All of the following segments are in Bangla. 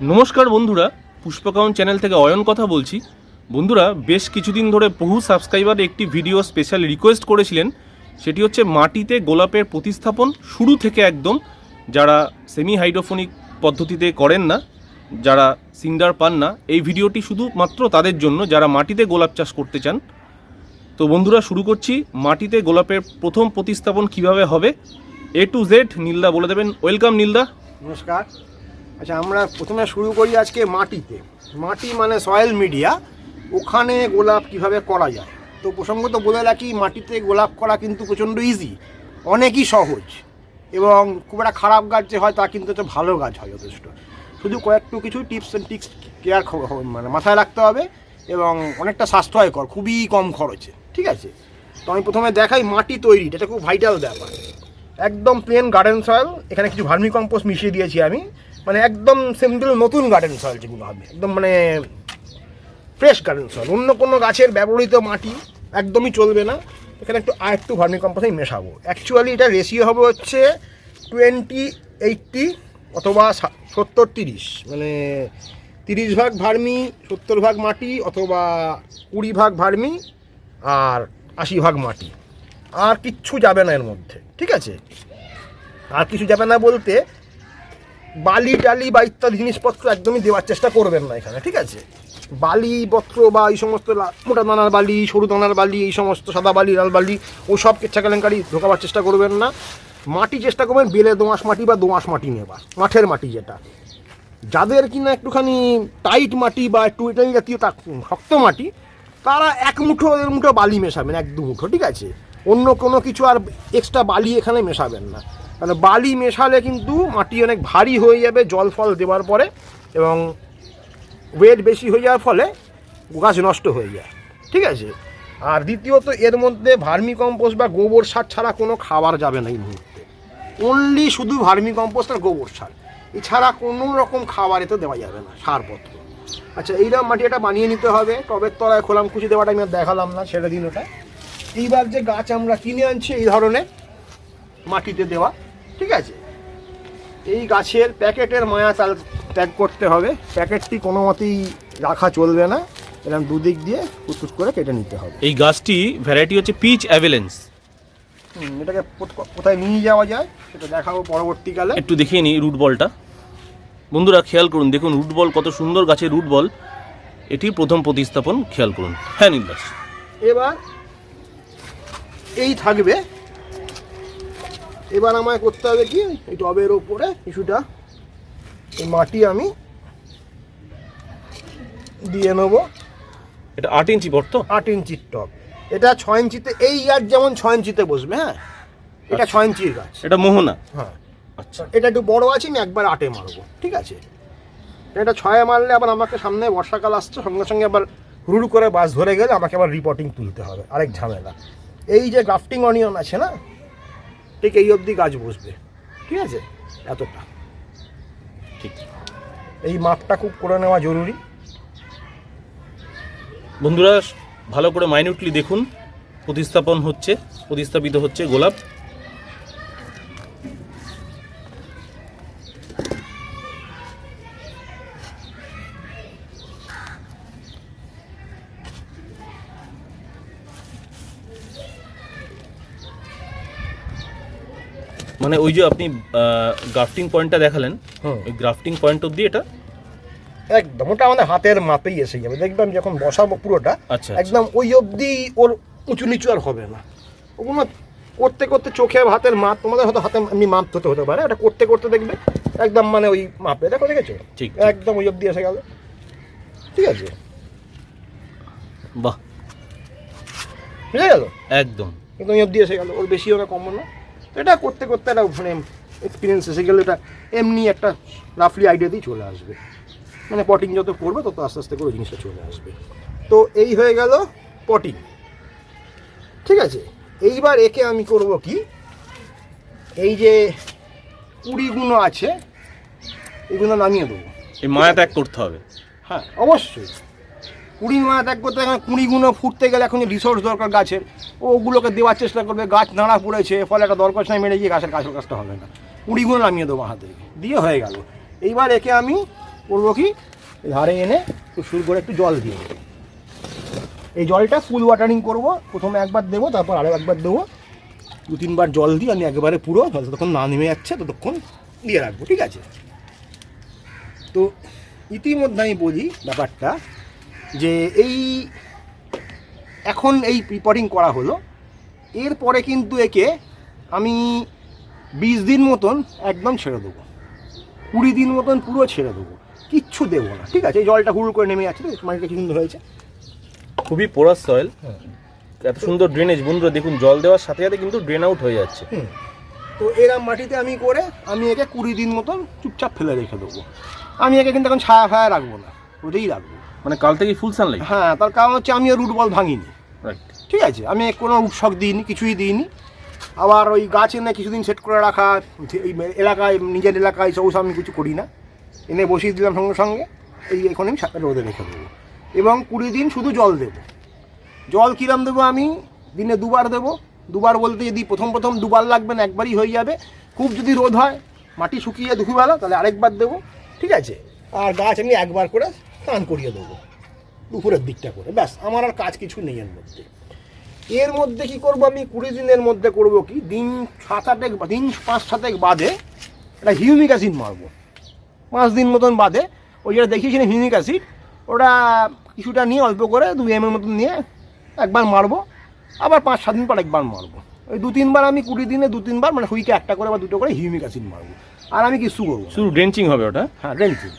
নমস্কার বন্ধুরা পুষ্পকাউন চ্যানেল থেকে অয়ন কথা বলছি। বন্ধুরা, বেশ কিছুদিন ধরে বহু সাবস্ক্রাইবার একটি ভিডিও স্পেশাল রিকোয়েস্ট করেছিলেন। সেটি হচ্ছে মাটিতে গোলাপের প্রতিস্থাপন শুরু থেকে একদম। যারা সেমি হাইড্রোফোনিক পদ্ধতিতে করেন না, যারা সিন্ডার পান না, এই ভিডিওটি শুধুমাত্র তাদের জন্য, যারা মাটিতে গোলাপ চাষ করতে চান। তো বন্ধুরা, শুরু করছি। মাটিতে গোলাপের প্রথম প্রতিস্থাপন কীভাবে হবে? এ টু জেড নীলদা বলে দেবেন। ওয়েলকাম নীলদা। নমস্কার। আচ্ছা আমরা প্রথমে শুরু করি আজকে মাটিতে। মাটি মানে সয়েল মিডিয়া ওখানে গোলাপ কীভাবে করা যায়? তো প্রসঙ্গত বলে রাখি, মাটিতে গোলাপ করা কিন্তু প্রচণ্ড ইজি অনেকই সহজ এবং খুব একটা খারাপ গাছ যে হয় তা কিন্তু একটা ভালো গাছ হয় যথেষ্ট। শুধু কয়েকটু কিছু টিপস অ্যান্ড টিক্স কেয়ার মানে মাথায় রাখতে হবে এবং অনেকটা সাশ্রয়কর খুবই কম খরচে, ঠিক আছে? তো আমি প্রথমে দেখাই মাটি তৈরিটা, এটা খুব ভাইটাল ব্যাপার। একদম প্লেন গার্ডেন সয়েল এখানে কিছু ভার্মি কম্পোস্ট মিশিয়ে দিয়েছি আমি। মানে একদম সিম্পল নতুন গার্ডেন সয়েল যেগুলো হবে। একদম মানে ফ্রেশ গার্ডেন সয়েল অন্য কোনো গাছের ব্যবহৃত মাটি একদমই চলবে না। এখানে একটু, আর একটু ভার্মি কম্পোস্ট আমি মেশাবো। অ্যাকচুয়ালি এটা রেশিও হবে হচ্ছে টোয়েন্টি এইটটি অথবা সত্তর তিরিশ। মানে তিরিশ ভাগ ভার্মি, সত্তর ভাগ মাটি অথবা কুড়ি ভাগ ভার্মি আর আশি ভাগ মাটি। আর কিচ্ছু যাবে না এর মধ্যে। ঠিক আছে? আর কিছু যাবে না বলতে বালি টালি বা ইত্যাদি জিনিসপত্র একদমই দেওয়ার চেষ্টা করবেন না এখানে, ঠিক আছে? বালি পত্র বা এই সমস্ত মোটা দানার বালি, সরু দানার বালি, এই সমস্ত সাদা বালি, লাল বালি ও সব কেচ্ছা কেলেঙ্কারি ঢোকাবার চেষ্টা করবেন না। মাটি চেষ্টা করবেন, বেলে দোঁয়াশ মাটি বা দোঁয়াশ মাটি নেবার, মাঠের মাটি যেটা। যাদের কিনা একটুখানি টাইট মাটি বা একটু ইটালি জাতীয় তা- শক্ত মাটি, তারা এক মুঠো এর মুঠো বালি মেশাবেন, এক দু মুঠো, ঠিক আছে? অন্য কোনো কিছু আর এক্সট্রা বালি এখানে মেশাবেন না। কারণ বালি মেশালে কিন্তু মাটি অনেক ভারী হয়ে যাবে, জল ফল দেওয়ার পরে এবং ওয়েট বেশি হয়ে যাওয়ার ফলে গাছ নষ্ট হয়ে যায়। ঠিক আছে? আর দ্বিতীয়ত, এর মধ্যে ভার্মি কম্পোস্ট বা গোবর সার ছাড়া কোনো খাবার যাবে না এই মুহূর্তে। অনলি শুধু ভার্মি কম্পোস্ট আর গোবর সার। এছাড়া কোনো রকম খাবার এতে দেওয়া যাবে না, সারপত্র। আচ্ছা এইরকম মাটি এটা বানিয়ে নিতে হবে। টবের তলায় খোলাম, কুচি দেওয়াটা আমি দেখালাম না, ছেড়ে দিন ওটা। এইবার যে গাছ আমরা কিনে আনছি, এই ধরনের মাটিতে দেওয়া এই গাছের প্যাকেটের মায়া চাল ত্যাগ করতে হবে। প্যাকেটটি কোনো মতেই রাখা চলবে না। এরকম দুদিক দিয়ে কুচকুচ করে কেটে নিতে হবে। এই গাছটি ভ্যারাইটি হচ্ছে পিচ অ্যাভেলেন্স এটাকে কোথ- কোথায় নিয়ে যাওয়া যায় সেটা দেখাবো পরবর্তীকালে। একটু দেখিয়ে নিই রুট বলটা বন্ধুরা খেয়াল করুন দেখুন রুট বল কত সুন্দর গাছের রুট বল এটির প্রথম প্রতিস্থাপন খেয়াল করুন। হ্যাঁ নীলদাস এবার এই থাকবে এবার আমায় করতে হবে কি? এই টবের ওপরে কিছুটা এই মাটি আমি দিয়ে নেব। এটা আট ইঞ্চি পট তো? আট ইঞ্চির টব। এটা ছয় ইঞ্চিতে এই ইয়ার যেমন ছয় ইঞ্চিতে বসবে হ্যাঁ? এটা ছয় ইঞ্চির গাছ। এটা মোহনা? হ্যাঁ। আচ্ছা। এটা একটু বড় আছে আমি একবার আটে মারবো ঠিক আছে? এটা ছয়ে মারলে আবার আমাকে সামনে বর্ষাকাল আসছে সঙ্গে সঙ্গে আবার হুড় করে বাস ধরে গেলে আমাকে আবার রিপোর্টিং তুলতে হবে আরেক ঝামেলা। এই যে গ্রাফটিং অনিয়ন আছে না ঠিক এই অবধি গাছ বসবে। ঠিক আছে? এতটা। ঠিক। এই মাপটা খুব করে নেওয়া জরুরি। বন্ধুরা ভালো করে মাইনিউটলি দেখুন। প্রতিস্থাপন হচ্ছে প্রতিস্থাপিত হচ্ছে গোলাপ। মানে ওই যে আপনি গ্রাফটিং পয়েন্টটা দেখালেন ওই গ্রাফটিং পয়েন্ট অবধি এটা? একদম ওটা আমাদের হাতের মাপেই এসে যাবে। দেখবেন যখন বসাবো পুরোটা আচ্ছা একদম ওই অবধি ওর উঁচু নিচু আর হবে না। ওগুলো করতে করতে চোখে হাতের মাপ তোমাদের হয়তো হাতে এমনি মাপ হতে হতে পারে এটা করতে করতে দেখবে একদম মানে ওই মাপে। দেখো দেখেছ? ঠিক। একদম ওই অবধি এসে গেল। ঠিক আছে? বাহ। বুঝে গেল? একদম। কিন্তু ওই অবধি এসে গেল। ওর বেশিও না কমও না। এটা করতে করতে একটা মানে এক্সপিরিয়েন্স এসে গেলে এটা এমনি একটা রাফলি আইডিয়াতেই চলে আসবে। মানে পটিং যত করবে তত আস্তে আস্তে করে জিনিসটা চলে আসবে। তো এই হয়ে গেল পটিং ঠিক আছে? এইবার একে আমি করব কি? এই যে কুড়িগুলো আছে এগুলো নামিয়ে দেবো। এই মায়া ত্যাগ করতে হবে। হ্যাঁ অবশ্যই। কুড়ি মাস ত্যাগ করতে এখন কুড়িগুলো ফুটতে গেলে এখন রিসোর্স দরকার গাছের, ওগুলোকে দেওয়ার চেষ্টা করবে, গাছ নাড়া পড়েছে, ফলে একটা দরকার সময় মেরে গিয়ে গাছের কাছের কাজটা হবে না। কুড়িগুলো নামিয়ে দেবো হাতে। দিয়ে হয়ে গেল। এইবার একে আমি করব কি? ধারে এনে শুরু করে একটু জল দিয়ে দেবো। এই জলটা ফুল ওয়াটারিং করব। প্রথমে একবার দেবো, তারপর আরও একবার দেবো। দু তিনবার জল দিই আমি একেবারে পুরো যতক্ষণ না নেমে যাচ্ছে ততক্ষণ দিয়ে রাখব, ঠিক আছে? তো ইতিমধ্যে আমি বলি ব্যাপারটা যে এই এখন এই রিপোর্টিং করা হলো। এরপরে কিন্তু একে আমি বিশ দিন মতন একদম ছেড়ে দেবো। কুড়ি দিন মতন পুরো ছেড়ে দেবো। কিচ্ছু দেবো না ঠিক আছে? এই জলটা হুড় করে নেমে তো মাটিটা কি সুন্দর হয়েছে। খুবই পোরাস সয়েল এত সুন্দর ড্রেনেজ বন্ধুরা দেখুন জল দেওয়ার সাথে সাথে কিন্তু ড্রেন আউট হয়ে যাচ্ছে। তো এরম মাটিতে আমি করে আমি একে কুড়ি দিন মতন চুপচাপ ফেলে রেখে দেবো। আমি একে কিন্তু এখন ছায়া ফায়া রাখব না রোদেই রাখব। মানে কাল থেকে ফুল সানলাইট হ্যাঁ তার কারণ হচ্ছে আমি রুট বল ভাঙিনি। রাইট ঠিক আছে আমি কোনো উৎসব দিইনি কিছুই দিইনি। আবার ওই গাছ এনে কিছুদিন সেট করে রাখা এই এলাকায় নিজের এলাকায় সব আমি কিছু করি না। এনে বসিয়ে দিলাম সঙ্গে সঙ্গে এই এখন আমি রোদে রেখে দেবো। এবং কুড়ি দিন শুধু জল দেবো। জল কিরাম দেবো আমি? দিনে দুবার দেবো। দুবার বলতে যদি প্রথম প্রথম দুবার লাগবে না একবারই হয়ে যাবে। খুব যদি রোদ হয় মাটি শুকিয়ে দুপুরবেলা তাহলে আরেকবার দেবো। ঠিক আছে আর গাছ আমি একবার করে স্নান করিয়ে দেবো। দুপুরের দিকটা করে। ব্যাস আমার আর কাজ কিছু নেই এর মধ্যে। এর মধ্যে কি করব আমি? কুড়ি দিনের মধ্যে করব কি? দিন সাত আটেক দিন পাঁচ সাতেক বাদে একটা হিউমিক অ্যাসিড মারবো। পাঁচ দিন মতন বাদে। ওই যেটা দেখিয়েছিলাম হিউমিক অ্যাসিড ওটা কিছুটা নিয়ে অল্প করে দু এমের মতন নিয়ে একবার মারবো। আবার পাঁচ সাত দিন পর একবার মারবো। ওই দু তিনবার আমি কুড়ি দিনে দু তিনবার মানে হুইকে একটা করে বা দুটো করে হিউমিক অ্যাসিড মারবো। আর আমি কিছু করব শুধু ড্রেঞ্চিং হবে ওটা? হ্যাঁ ড্রেঞ্চিং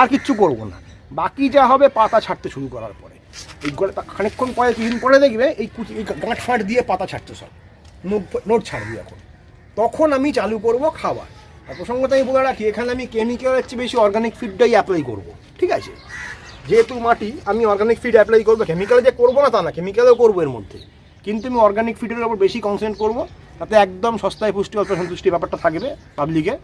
আর কিচ্ছু করব না। বাকি যা হবে পাতা ছাড়তে শুরু করার পরে। এই গলে খানিকক্ষণ পরে কিছুদিন পরে দেখবে এই কুচি এই গাঁট ফাঁট দিয়ে পাতা ছাড়ছে সব। নোট ছাড়বি এখন। তখন আমি চালু করব খাবার। প্রসঙ্গত আমি বলে রাখি, এখানে আমি কেমিক্যালের চেয়ে বেশি অর্গানিক ফিডটাই অ্যাপ্লাই করব। ঠিক আছে? যেহেতু মাটি, আমি অর্গানিক ফিড অ্যাপ্লাই করব। কেমিক্যাল যে করব না তা না কেমিক্যালও করব এর মধ্যে। কিন্তু আমি অর্গানিক ফিডের উপর বেশি কনসেন্ট্রেট করব। তাতে একদম সস্তায় পুষ্টি, অল্প সন্তুষ্টি ব্যাপারটা থাকবে পাবলিকে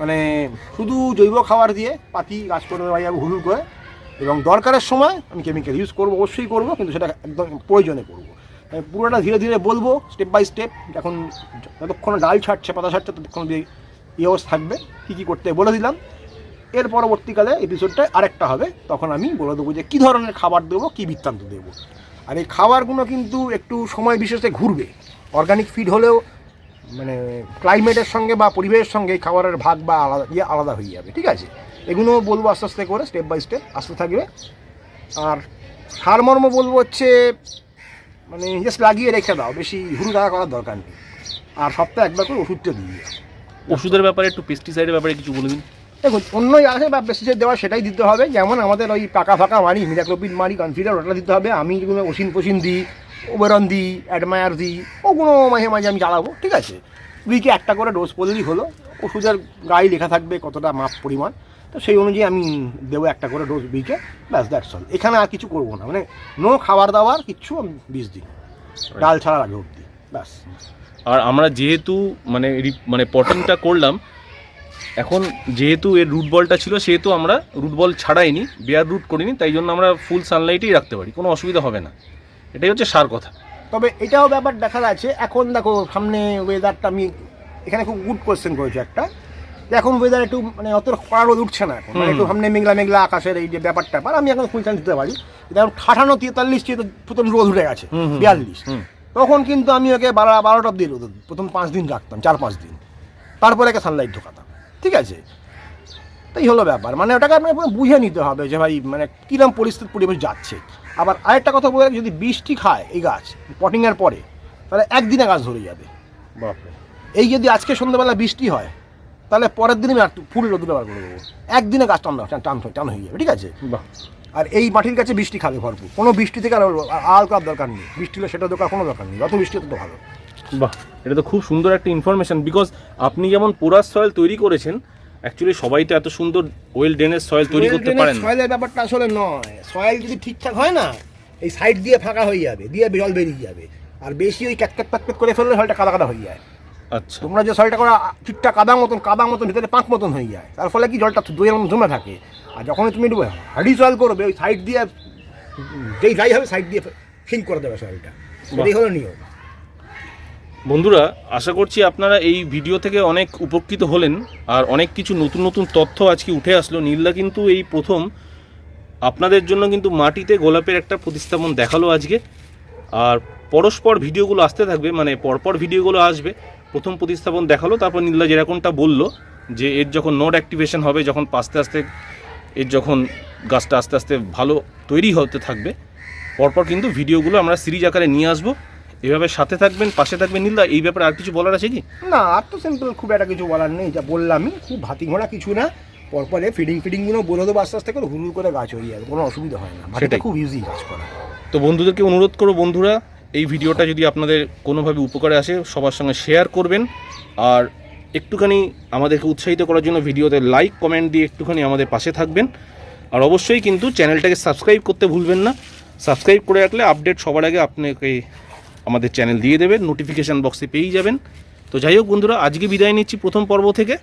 মানে শুধু জৈব খাবার দিয়ে পাতি, গাছ করে দেওয়া যাবে করে। এবং দরকারের সময় আমি কেমিক্যাল ইউজ করব, অবশ্যই করব, কিন্তু সেটা একদম প্রয়োজনে করব। পুরোটা ধীরে ধীরে বলব স্টেপ বাই স্টেপ এখন যতক্ষণ ডাল ছাড়ছে, পাতা ছাড়ছে, ততক্ষণ অবস্থা থাকবে। কী কী করতে বলে দিলাম। এর পরবর্তীকালে এপিসোডটা আরেকটা হবে, তখন আমি বলে দেবো যে কী ধরনের খাবার দেবো, কী বৃত্তান্ত দেবো। আর এই খাবারগুলো কিন্তু একটু সময় বিশেষে ঘুরবে। অর্গানিক ফিড হলেও মানে ক্লাইমেটের সঙ্গে বা পরিবেশের সঙ্গে খাবারের ভাগ বা আলাদা ইয়ে আলাদা হয়ে যাবে ঠিক আছে? এগুলো বলব আস্তে আস্তে করে স্টেপ বাই স্টেপ আসতে থাকবে। আর সারমর্ম বলব হচ্ছে মানে জাস্ট লাগিয়ে রেখে দাও বেশি হুড়ু টাকা করার দরকার নেই। আর সপ্তাহে একবার করে ওষুধটা দিয়ে দিও। ওষুধের ব্যাপারে একটু পেস্টিসাইডের ব্যাপারে কিছু বলে দিন। দেখুন অন্য আছে বা পেস্টিসাইড দেওয়া সেটাই দিতে হবে। যেমন আমাদের ওই পাকা ফাঁকা মারি মিরাক্লোপিড মারি কনফিডার ওটা দিতে হবে। আমি যেগুলো ওসিন ফসিন দিই ওবেরন দিই অ্যাডমায়ার দিই ওগুলো মাঝে মাঝে আমি চালাবো ঠিক আছে? উইকে একটা করে ডোজ পড়লেই হলো। ওষুধের গায়ে লেখা থাকবে কতটা মাপ পরিমাণ। তো সেই অনুযায়ী আমি দেবো একটা করে ডোজ উইকে ব্যাস দ্যাটস অল এখানে আর কিছু করব না মানে নো খাবার দাবার কিচ্ছু আমি বিষ দিই ডাল ছাড়ার আগে অব্দি ব্যাস। আর আমরা যেহেতু মানে মানে পটিংটা করলাম এখন যেহেতু এর রুট বলটা ছিল সেহেতু আমরা রুট বল ছাড়াইনি বেয়ার রুট করিনি তাই জন্য আমরা ফুল সানলাইটেই রাখতে পারি কোনো অসুবিধা হবে না। এটাই হচ্ছে সার কথা। তবে এটাও ব্যাপার দেখা যাচ্ছে এখন দেখো সামনে ওয়েদারটা আমি এখানে খুব গুড কোয়েশ্চেন করেছি একটা। এখন ওয়েদার একটু মানে অত কড়া রোদ উঠছে না এখন। মানে একটু সামনে মেঘলা মেঘলা আকাশের এই যে ব্যাপারটা। ব্যাপার আমি এখন ফুল চান্স দিতে পারি। যেমন ঠাঠানো তেতাল্লিশ প্রথম রোদ উঠে গেছে। বিয়াল্লিশ। তখন কিন্তু আমি ওকে বারো বারোটা অব্দি রোদ প্রথম পাঁচ দিন রাখতাম চার পাঁচ দিন। তারপরে একে সানলাইট ঢোকাতাম। ঠিক আছে? তাই হলো ব্যাপার। মানে ওটাকে আপনাকে পুরো বুঝে নিতে হবে যে ভাই মানে কীরকম পরিস্থিতি পরিবেশ যাচ্ছে। আবার আরেকটা কথা বলে যদি বৃষ্টি খায় এই গাছ পটিংয়ের পরে তাহলে একদিনে গাছ ধরে যাবে। বাপরে। এই যদি আজকে সন্ধ্যাবেলা বৃষ্টি হয় তাহলে পরের দিনই আর ফুল রোদ ব্যবহার করে দেবো। একদিনে গাছ টান টান টান হয়ে যাবে ঠিক আছে? বাহ। আর এই মাটির কাছে বৃষ্টি খাবে ভরপুর। কোনো বৃষ্টি থেকে আর আল করার দরকার নেই। বৃষ্টি হলে সেটা দরকার কোনো দরকার নেই। যত বৃষ্টি তত ভালো। বাহ এটা তো খুব সুন্দর একটা ইনফরমেশন বিকজ আপনি যেমন পোরাস সয়েল তৈরি করেছেন অ্যাকচুয়ালি সবাই তো এত সুন্দর ওয়েল ড্রেনেজ সয়েল তৈরি করতে পারেন। না সয়েলের ব্যাপারটা আসলে নয়। সয়েল যদি ঠিকঠাক হয় না এই সাইড দিয়ে ফাঁকা হয়ে যাবে দিয়ে জল বেরিয়ে যাবে। আর বেশি ওই ক্যাটক্যাট প্যাটক্যাট করে ফেললে সলটা কাদা কাদা হয়ে যায়। আচ্ছা। তোমরা যে সয়েলটা করা ঠিকঠাক কাদা মতন কাদা মতন ভিতরে পাঁক মতন হয়ে যায়। তার ফলে কি জলটা দইয়ের জমে থাকে? আর যখন তুমি একটু হাড়ি সয়েল করবে ওই সাইড দিয়ে যেই যাই হবে সাইড দিয়ে ফিল করে দেবে সয়েলটা এটাই হলো নিয়ম। বন্ধুরা, আশা করছি আপনারা এই ভিডিও থেকে অনেক উপকৃত হলেন আর অনেক কিছু নতুন নতুন তথ্য আজকে উঠে আসলো। নীলদা কিন্তু এই প্রথম। আপনাদের জন্য কিন্তু মাটিতে গোলাপের একটা প্রতিস্থাপন দেখাল আজকে। আর পরস্পর ভিডিওগুলো আসতে থাকবে মানে পরপর ভিডিওগুলো আসবে। প্রথম প্রতিস্থাপন দেখাল, তারপর নীলদা যেরকমটা বলল যে এর যখন নোট অ্যাক্টিভেশন হবে, যখন আস্তে আস্তে এর যখন গাছটা আস্তে আস্তে ভালো তৈরি হতে থাকবে, পরপর কিন্তু ভিডিওগুলো আমরা সিরিজ আকারে নিয়ে আসব। এভাবে সাথে থাকবেন পাশে থাকবেন নীলদা এই ব্যাপারে আর কিছু বলার আছে কি? না আর তো সিম্পল খুব একটা কিছু বলার নেই যা বললামই খুব ভাতি ঘোড়া কিছু না। পরপরে ফিডিং ফিডিংগুলো বলে দেবো আস্তে আস্তে করে হুড়ুর করে গাছ হয়ে যাবে কোনো অসুবিধা হয় না। সেটাই। খুব ইজি গাছ করা। তো বন্ধুদেরকে অনুরোধ করো বন্ধুরা এই ভিডিওটা যদি আপনাদের কোনোভাবে উপকারে আসে সবার সঙ্গে শেয়ার করবেন। আর একটুখানি আমাদেরকে উৎসাহিত করার জন্য ভিডিওতে লাইক কমেন্ট দিয়ে একটুখানি আমাদের পাশে থাকবেন। আর অবশ্যই কিন্তু চ্যানেলটাকে সাবস্ক্রাইব করতে ভুলবেন না। সাবস্ক্রাইব করে রাখলে আপডেট সবার আগে আপনাকে আমাদের চ্যানেল দিয়ে দেবেন নোটিফিকেশান বক্সে পেয়েই যাবেন। তো যাই হোক বন্ধুরা আজকে বিদায় নিচ্ছি প্রথম পর্ব থেকে।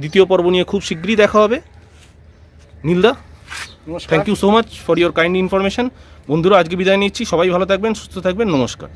দ্বিতীয় পর্ব নিয়ে খুব শীঘ্রই দেখা হবে। Nilda thank you so much for your kind information বন্ধুরা আজকে বিদায় নিচ্ছি। সবাই ভালো থাকবেন সুস্থ থাকবেন। নমস্কার।